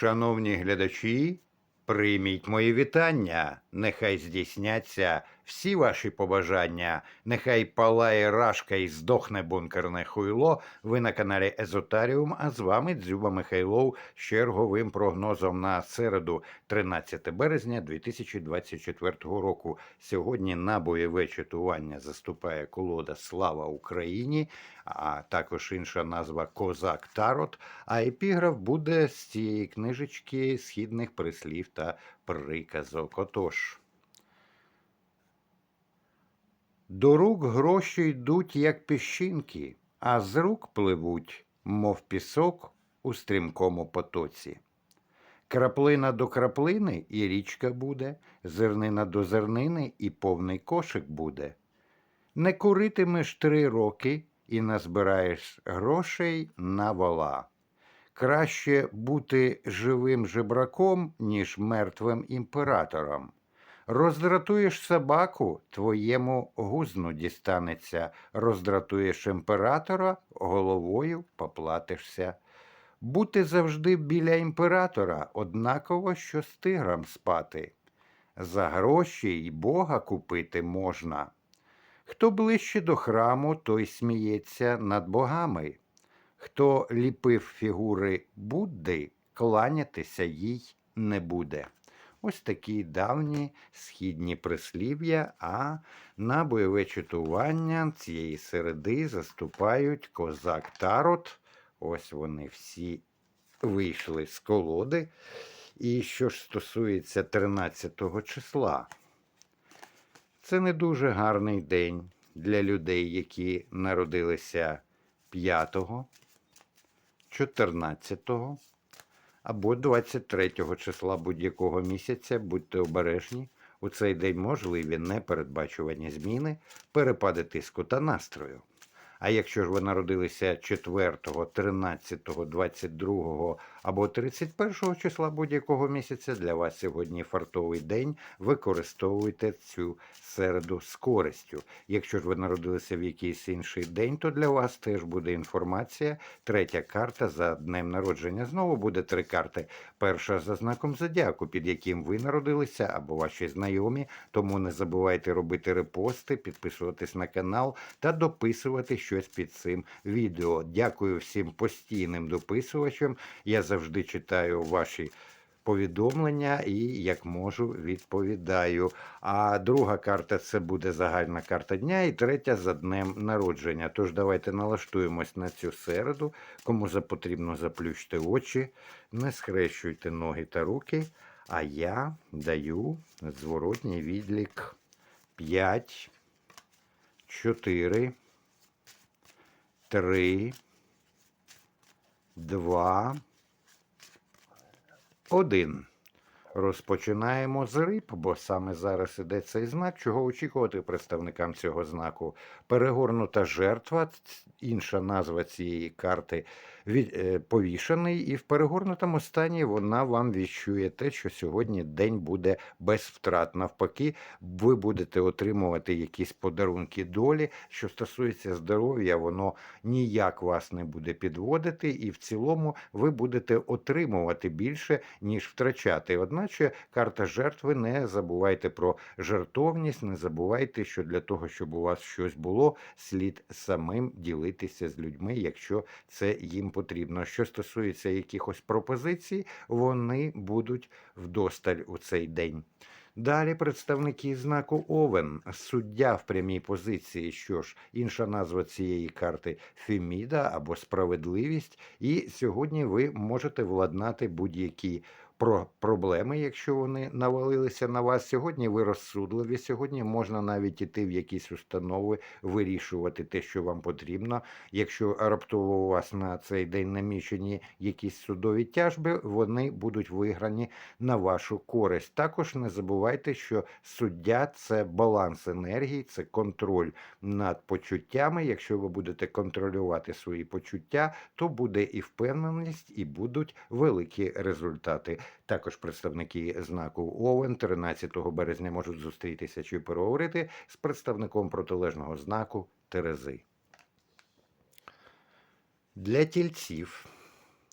Шановні глядачі, прийміть мої вітання. Нехай здійсняться всі ваші побажання. Нехай палає рашка і здохне бункерне хуйло. Ви на каналі Езотаріум, а з вами Дзюба Михайлов з черговим прогнозом на середу, 13 березня 2024 року. Сьогодні на бойове чатування заступає колода Слава Україні, а також інша назва Козак Тарот. А епіграф буде з цієї книжечки східних прислів та приказок. Отож. До рук гроші йдуть, як піщинки, а з рук пливуть, мов пісок у стрімкому потоці. Краплина до краплини і річка буде, зернина до зернини і повний кошик буде. Не куритимеш три роки і назбираєш грошей на вола. Краще бути живим жебраком, ніж мертвим імператором. Роздратуєш собаку, твоєму гузну дістанеться, роздратуєш імператора, головою поплатишся. Бути завжди біля імператора однаково, що з тигром спати. За гроші й Бога купити можна. Хто ближче до храму, той сміється над богами. Хто ліпив фігури Будди, кланятися їй не буде. Ось такі давні східні прислів'я, а на бойове чатування цієї середи заступають козак Тарот. Ось вони всі вийшли з колоди. І що ж стосується 13 числа, це не дуже гарний день для людей, які народилися 5, 14 або 23 числа будь-якого місяця. Будьте обережні. У цей день можливі непередбачувані зміни, перепади тиску та настрою. А якщо ж ви народилися 4, 13, 22 або 31 числа будь-якого місяця, для вас сьогодні фартовий день. Використовуйте цю середу з користю. Якщо ж ви народилися в якийсь інший день, то для вас теж буде інформація. Третя карта за днем народження. Знову буде три карти. Перша за знаком зодіаку, під яким ви народилися, або ваші знайомі. Тому не забувайте робити репости, підписуватись на канал та дописувати щось під цим відео. Дякую всім постійним дописувачам. Я завжди читаю ваші повідомлення і, як можу, відповідаю. А друга карта це буде загальна карта дня, і третя за днем народження. Тож давайте налаштуємось на цю середу. Кому потрібно заплющте очі, не схрещуйте ноги та руки. А я даю зворотній відлік 5, 4, 3, 2, 1. Розпочинаємо з риб, бо саме зараз іде цей знак. Чого очікувати представникам цього знаку? Перегорнута жертва, інша назва цієї карти повішений, і в перегорнутому стані вона вам відчує те, що сьогодні день буде без втрат. Навпаки, ви будете отримувати якісь подарунки долі. Що стосується здоров'я, воно ніяк вас не буде підводити, і в цілому ви будете отримувати більше, ніж втрачати. Одначе карта жертви не забувайте про жертовність, не забувайте, що для того, щоб у вас щось було, слід самим ділитися з людьми, якщо це їм потрібно. Що стосується якихось пропозицій, вони будуть вдосталь у цей день. Далі представники знаку Овен, суддя в прямій позиції, що ж, інша назва цієї карти Феміда або справедливість. І сьогодні ви можете владнати будь-які про проблеми, якщо вони навалилися на вас. Сьогодні ви розсудливі. Сьогодні можна навіть іти в якісь установи, вирішувати те, що вам потрібно. Якщо раптово у вас на цей день намічені якісь судові тяжби, вони будуть виграні на вашу користь. Також не забувайте, що суддя це баланс енергії, це контроль над почуттями. Якщо ви будете контролювати свої почуття, то буде і впевненість, і будуть великі результати. Також представники знаку Овен 13 березня можуть зустрітися чи переговорити з представником протилежного знаку Терези. Для тільців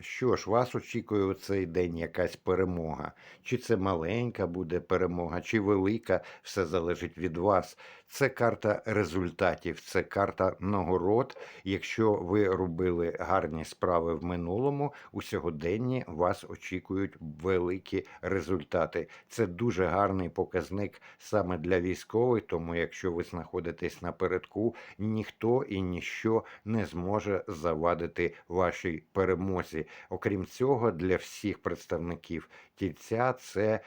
Що ж, вас очікує у цей день якась перемога. Чи це маленька буде перемога, чи велика, все залежить від вас. Це карта результатів, це карта нагород. Якщо ви робили гарні справи в минулому, у сьогоденні вас очікують великі результати. Це дуже гарний показник саме для військових, тому якщо ви знаходитесь напередку, ніхто і ніщо не зможе завадити вашій перемозі. Окрім цього, для всіх представників тільця це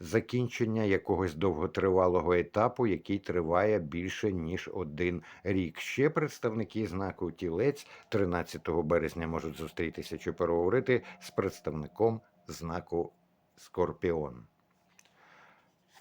закінчення якогось довготривалого етапу, який триває більше ніж один рік. Ще представники знаку тілець 13 березня можуть зустрітися чи переговорити з представником знаку Скорпіон.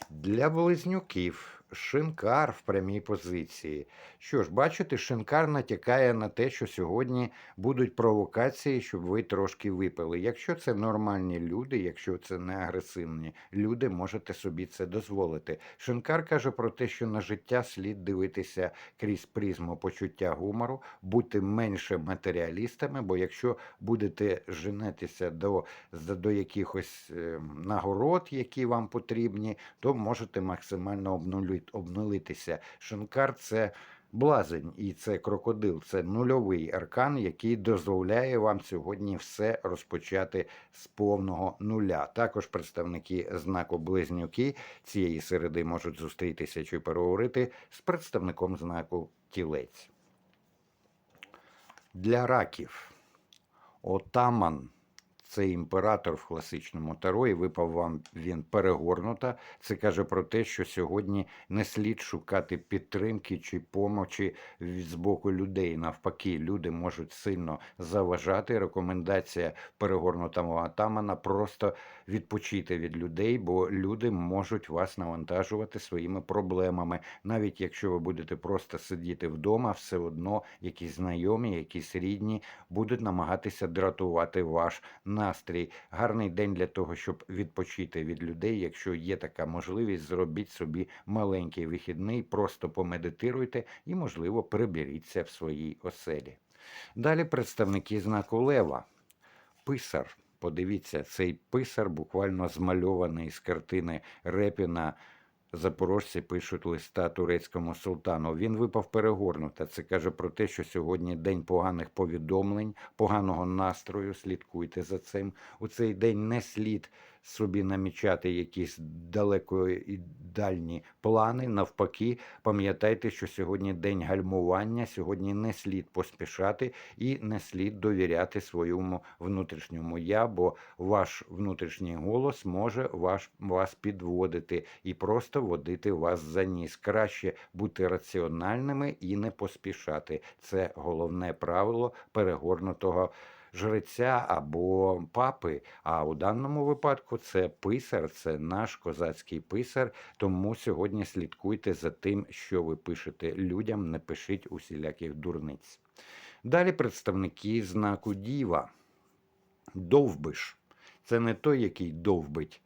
Для близнюків шинкар в прямій позиції. Що ж, бачите, шинкар натякає на те, що сьогодні будуть провокації, щоб ви трошки випили. Якщо це нормальні люди, якщо це не агресивні люди, можете собі це дозволити. Шинкар каже про те, що на життя слід дивитися крізь призму почуття гумору, бути менше матеріалістами, бо якщо будете женетися до, до якихось е, нагород, які вам потрібні, то можете максимально обнули- обнулитися. Шинкар це блазень і це крокодил, це нульовий аркан, який дозволяє вам сьогодні все розпочати з повного нуля. Також представники знаку близнюки цієї середи можуть зустрітися чи переговорити з представником знаку тілець. Для раків отаман це імператор в класичному таро, і випав вам він перегорнута. Це каже про те, що сьогодні не слід шукати підтримки чи помочі з боку людей. Навпаки, люди можуть сильно заважати. Рекомендація перегорнутого атамана просто відпочити від людей, бо люди можуть вас навантажувати своїми проблемами. Навіть якщо ви будете просто сидіти вдома, все одно якісь знайомі, якісь рідні будуть намагатися дратувати ваш настрій. Гарний день для того, щоб відпочити від людей. Якщо є така можливість, зробіть собі маленький вихідний, просто помедитуйте і, можливо, приберіться в своїй оселі. Далі представники знаку Лева. Писар. Подивіться, цей писар буквально змальований з картини Репіна. Запорожці пишуть листа турецькому султану. Він випав перегорнута. Це каже про те, що сьогодні день поганих повідомлень, поганого настрою. Слідкуйте за цим. У цей день не слід собі намічати якісь далеко і дальні плани. Навпаки, пам'ятайте, що сьогодні день гальмування. Сьогодні не слід поспішати і не слід довіряти своєму внутрішньому я, бо ваш внутрішній голос може ваш, вас підводити і просто водити вас за ніс. Краще бути раціональними і не поспішати. Це головне правило перегорнутого. Жреця або папи, а у даному випадку це писар, це наш козацький писар. Тому сьогодні слідкуйте за тим, що ви пишете людям, не пишіть усіляких дурниць. Далі представники знаку Діва. Довбиш. Це не той, який довбить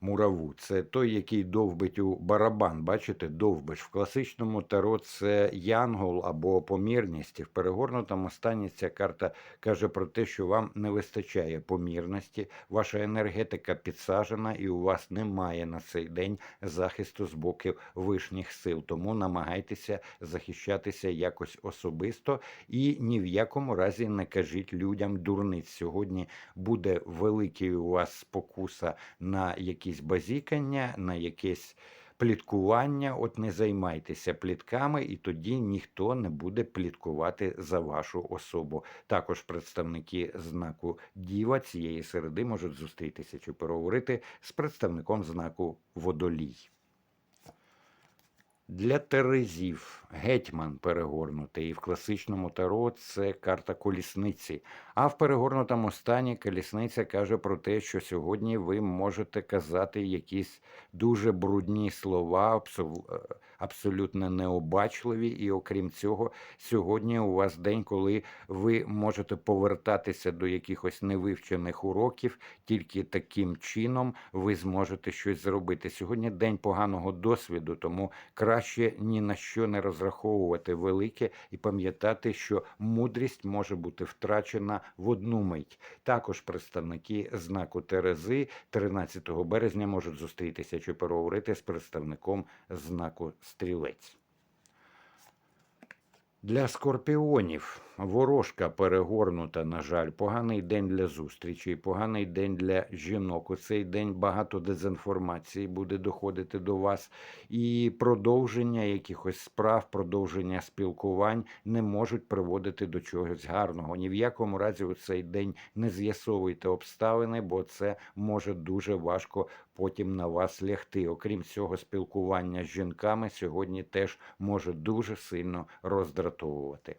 мураву, це той, який довбить у барабан. Бачите, довбиш. В класичному таро це янгол або помірність. В перегорнутому стані ця карта каже про те, що вам не вистачає помірності, ваша енергетика підсажена, і у вас немає на цей день захисту з боку вишніх сил. Тому намагайтеся захищатися якось особисто і ні в якому разі не кажіть людям дурниць. Сьогодні буде великий у вас спокуса на якісь базікання, на якесь пліткування. От не займайтеся плітками, і тоді ніхто не буде пліткувати за вашу особу. Також представники знаку Діва цієї середи можуть зустрітися чи переговорити з представником знаку Водолій. Для Терезів гетьман перегорнутий, і в класичному таро це карта колісниці. А в перегорнутому стані колісниця каже про те, що сьогодні ви можете казати якісь дуже брудні слова, абсолютно необачливі. І окрім цього, сьогодні у вас день, коли ви можете повертатися до якихось невивчених уроків, тільки таким чином ви зможете щось зробити. Сьогодні день поганого досвіду, тому краще ні на що не розраховувати велике і пам'ятати, що мудрість може бути втрачена в одну мить. Також представники знаку Терези 13 березня можуть зустрітися чи переговорити з представником знаку Стрілець. Для скорпіонів ворожка перегорнута, на жаль, поганий день для зустрічей, поганий день для жінок. У цей день багато дезінформації буде доходити до вас, і продовження якихось справ, продовження спілкувань не можуть приводити до чогось гарного. Ні в якому разі у цей день не з'ясовуйте обставини, бо це може дуже важко потім на вас лягти. Окрім цього, спілкування з жінками сьогодні теж може дуже сильно роздратовувати.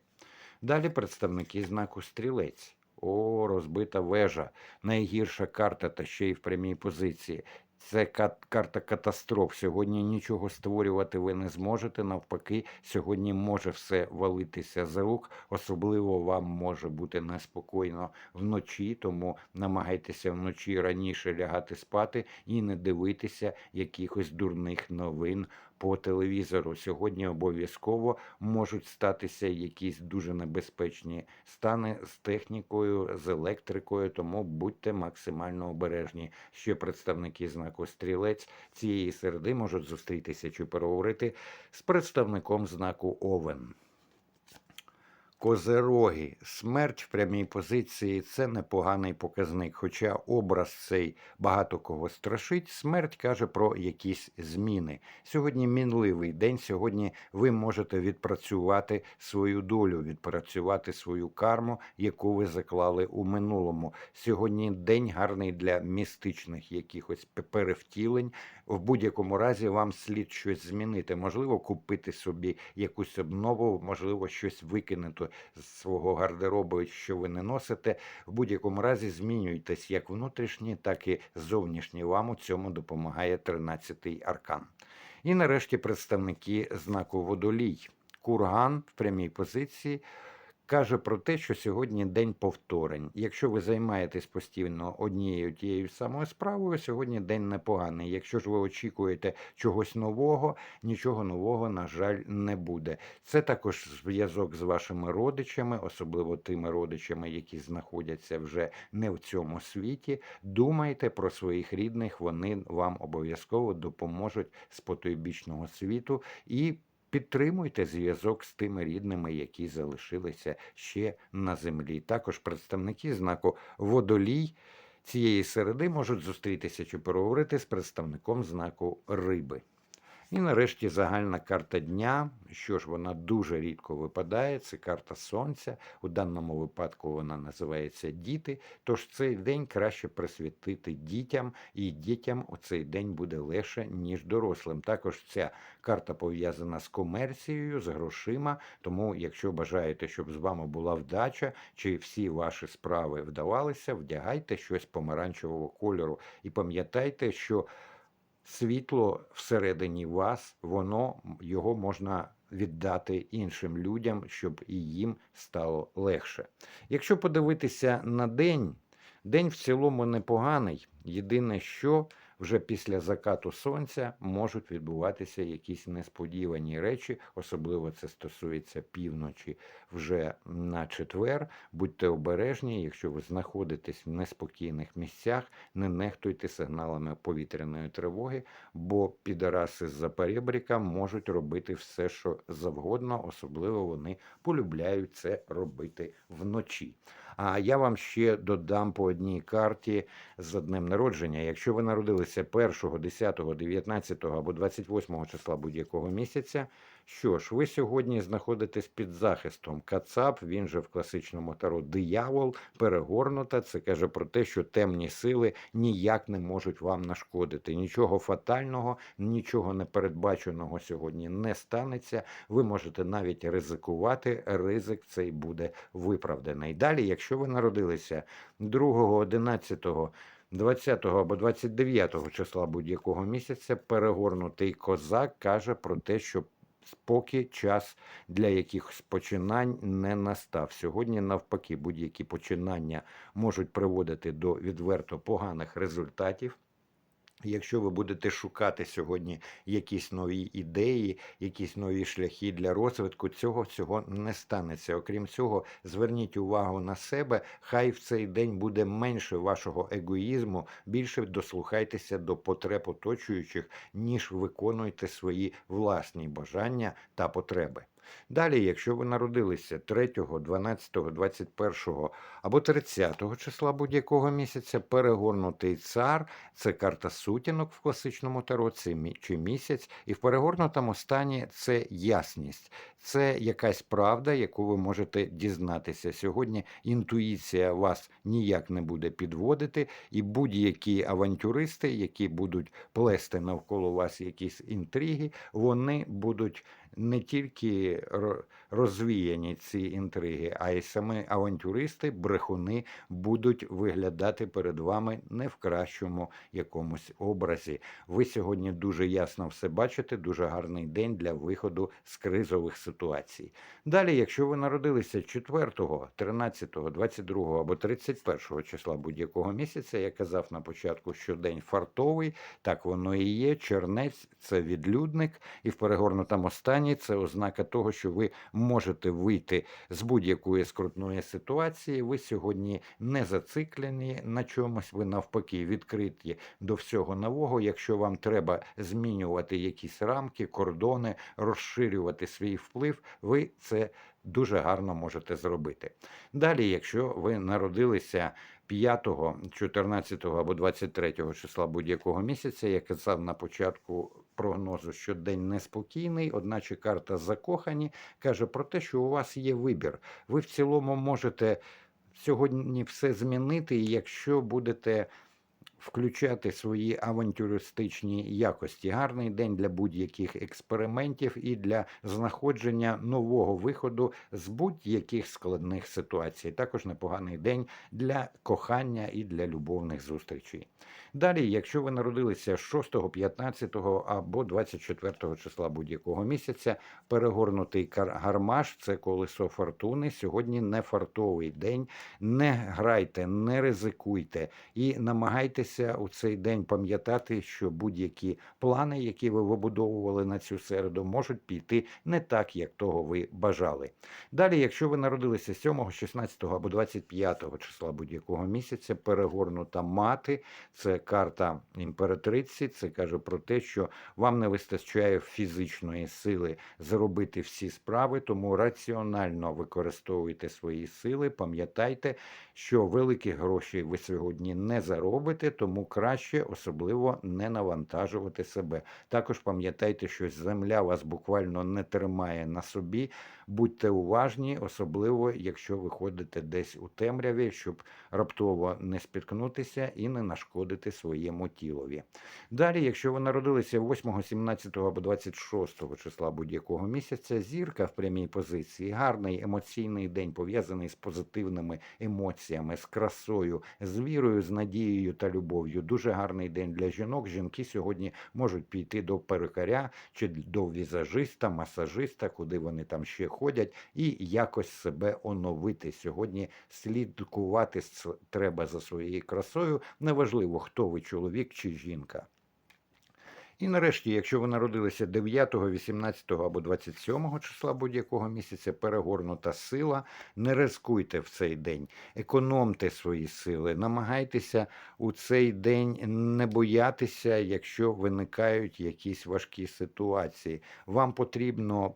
Далі представники знаку стрілець. О, розбита вежа, найгірша карта, та ще й в прямій позиції. Це кат- карта катастроф. Сьогодні нічого створювати ви не зможете. Навпаки, сьогодні може все валитися з рук. Особливо вам може бути неспокійно вночі, тому намагайтеся вночі раніше лягати спати і не дивитися якихось дурних новин по телевізору. Сьогодні обов'язково можуть статися якісь дуже небезпечні стани з технікою, з електрикою, тому будьте максимально обережні. Ще представники знаку стрілець цієї середи можуть зустрітися чи переговорити з представником знаку Овен. Козероги, смерть в прямій позиції це непоганий показник. Хоча образ цей багато кого страшить, смерть каже про якісь зміни. Сьогодні мінливий день. Сьогодні ви можете відпрацювати свою долю, відпрацювати свою карму, яку ви заклали у минулому. Сьогодні день гарний для містичних якихось перевтілень. В будь-якому разі вам слід щось змінити. Можливо, купити собі якусь обнову, можливо, щось викинути з свого гардеробу, що ви не носите. В будь-якому разі змінюйтесь як внутрішні, так і зовнішні. Вам у цьому допомагає 13-й аркан. І нарешті представники знаку водолій. Курган в прямій позиції каже про те, що сьогодні день повторень. Якщо ви займаєтесь постійно однією тією самою справою, сьогодні день непоганий. Якщо ж ви очікуєте чогось нового, нічого нового, на жаль, не буде. Це також зв'язок з вашими родичами, особливо тими родичами, які знаходяться вже не в цьому світі. Думайте про своїх рідних, вони вам обов'язково допоможуть з потойбічного світу і Підтримуйте зв'язок з тими рідними, які залишилися ще на землі. Також представники знаку водолій цієї середи можуть зустрітися чи переговорити з представником знаку риби. І нарешті загальна карта дня. Що ж, вона дуже рідко випадає. Це карта сонця. У даному випадку вона називається діти. Тож цей день краще присвятити дітям, і дітям у цей день буде легше, ніж дорослим. Також ця карта пов'язана з комерцією, з грошима. Тому, якщо бажаєте, щоб з вами була вдача, чи всі ваші справи вдавалися, вдягайте щось помаранчевого кольору. І пам'ятайте, що світло всередині вас, воно його можна віддати іншим людям, щоб і їм стало легше. Якщо подивитися на день, день в цілому непоганий. Єдине, що вже після закату сонця можуть відбуватися якісь несподівані речі, особливо це стосується півночі вже на четвер. Будьте обережні, якщо ви знаходитесь в неспокійних місцях, не нехтуйте сигналами повітряної тривоги, бо підараси з-за перебріка можуть робити все, що завгодно, особливо вони полюбляють це робити вночі. А я вам ще додам по одній карті з днем народження. Якщо ви народилися 1, 10, 19 або 28 числа будь-якого місяця, що ж, ви сьогодні знаходитесь під захистом. Кацап, він же в класичному таро диявол, перегорнута. Це каже про те, що темні сили ніяк не можуть вам нашкодити. Нічого фатального, нічого непередбаченого сьогодні не станеться. Ви можете навіть ризикувати. Ризик цей буде виправданий. Далі, якщо ви народилися 2, 11, 20 або 29 числа будь-якого місяця перегорнутий козак каже про те, що поки час для якихось починань не настав. Сьогодні, навпаки, будь-які починання можуть приводити до відверто поганих результатів. Якщо ви будете шукати сьогодні якісь нові ідеї, якісь нові шляхи для розвитку, цього всього не станеться. Окрім цього, зверніть увагу на себе. Хай в цей день буде менше вашого егоїзму, більше дослухайтеся до потреб оточуючих, ніж виконуйте свої власні бажання та потреби. Далі, якщо ви народилися 3, 12, 21 або 30 числа будь-якого місяця, перегорнутий цар це карта сутінок в класичному таро, чи місяць, і в перегорнутому стані це ясність, це якась правда, яку ви можете дізнатися. Сьогодні інтуїція вас ніяк не буде підводити, і будь-які авантюристи, які будуть плести навколо вас якісь інтриги, вони будуть не тільки розвіяні ці інтриги, а й самі авантюристи, брехуни будуть виглядати перед вами не в кращому якомусь образі. Ви сьогодні дуже ясно все бачите, дуже гарний день для виходу з кризових ситуацій. Далі, якщо ви народилися 4, 13, 22 або 31 числа будь-якого місяця, я казав на початку, що день фартовий, так воно і є. Чернець це відлюдник, і в перегорнутому стані це ознака того, що ви можете вийти з будь-якої скрутної ситуації. Ви сьогодні не зациклені на чомусь, ви навпаки відкриті до всього нового. Якщо вам треба змінювати якісь рамки, кордони, розширювати свій вплив, ви це дуже гарно можете зробити. Далі, якщо ви народилися 5, 14 або 23 числа будь-якого місяця, я казав на початку прогнозу, що день неспокійний, одначе карта закохані каже про те, що у вас є вибір. Ви в цілому можете сьогодні все змінити, якщо будете включати свої авантюристичні якості. Гарний день для будь-яких експериментів і для знаходження нового виходу з будь-яких складних ситуацій. Також непоганий день для кохання і для любовних зустрічей. Далі, якщо ви народилися 6, 15 або 24 числа будь-якого місяця, перегорнутий гармаш це колесо фортуни. Сьогодні не фартовий день. Не грайте, не ризикуйте і намагайтеся у цей день пам'ятати, що будь-які плани, які ви вибудовували на цю середу, можуть піти не так, як того ви бажали. Далі, якщо ви народилися 7, 16 або 25 числа будь-якого місяця, перегорнута мати, це карта імператриці. Це каже про те, що вам не вистачає фізичної сили зробити всі справи, тому раціонально використовуйте свої сили. Пам'ятайте, що великих грошей ви сьогодні не заробите, тому краще особливо не навантажувати себе. Також пам'ятайте, що земля вас буквально не тримає на собі. Будьте уважні, особливо якщо ви ходите десь у темряві, щоб раптово не спіткнутися і не нашкодити своєму тілові. Далі, якщо ви народилися 8, 17 або 26 числа будь-якого місяця, зірка в прямій позиції, гарний емоційний день пов'язаний з позитивними емоціями, з красою, з вірою, з надією та любов'ю. Дуже гарний день для жінок. Жінки сьогодні можуть піти до перукаря чи до візажиста, масажиста, куди вони там ще ходять, і якось себе оновити. Сьогодні слідкувати треба за своєю красою. Неважливо, хто ви, чоловік чи жінка. І нарешті, якщо ви народилися 9, 18 або 27 числа будь-якого місяця, перегорнута сила, не ризикуйте в цей день, економте свої сили, намагайтеся у цей день не боятися, якщо виникають якісь важкі ситуації. Вам потрібно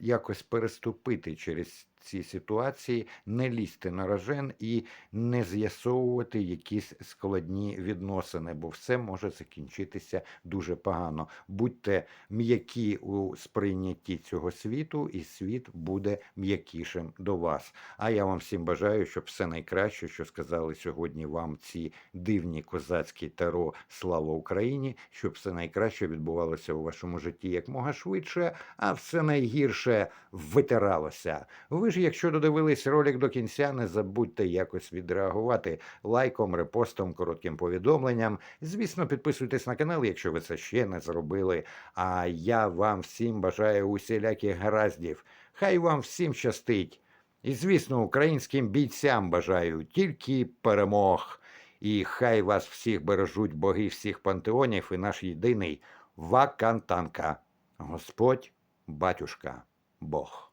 якось переступити через ці ситуації, не лізти на рожен і не з'ясовувати якісь складні відносини, бо все може закінчитися дуже погано. Будьте м'які у сприйнятті цього світу, і світ буде м'якішим до вас. А я вам всім бажаю, щоб все найкраще, що сказали сьогодні вам ці дивні козацькі таро Слава Україні, щоб все найкраще відбувалося у вашому житті якмога швидше, а все найгірше витиралося. Ви ж, якщо додивились ролик до кінця, не забудьте якось відреагувати лайком, репостом, коротким повідомленням. Звісно, підписуйтесь на канал, якщо ви це ще не зробили. А я вам всім бажаю усіляких гараздів. Хай вам всім щастить. І, звісно, українським бійцям бажаю тільки перемог. І хай вас всіх бережуть боги всіх пантеонів і наш єдиний Вакантанка. Господь, батюшка, Бог.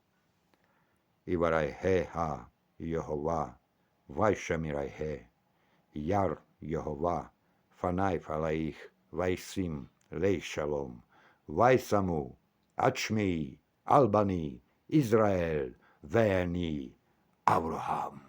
Іварайге-га, Йогова, Вайшамірайге, Яр Йогова, Фанай Фалаїх, Вайсім, Лейшалом, Вайсаму, Ачмій, Албані, Ізраїль, Вені, Авраам.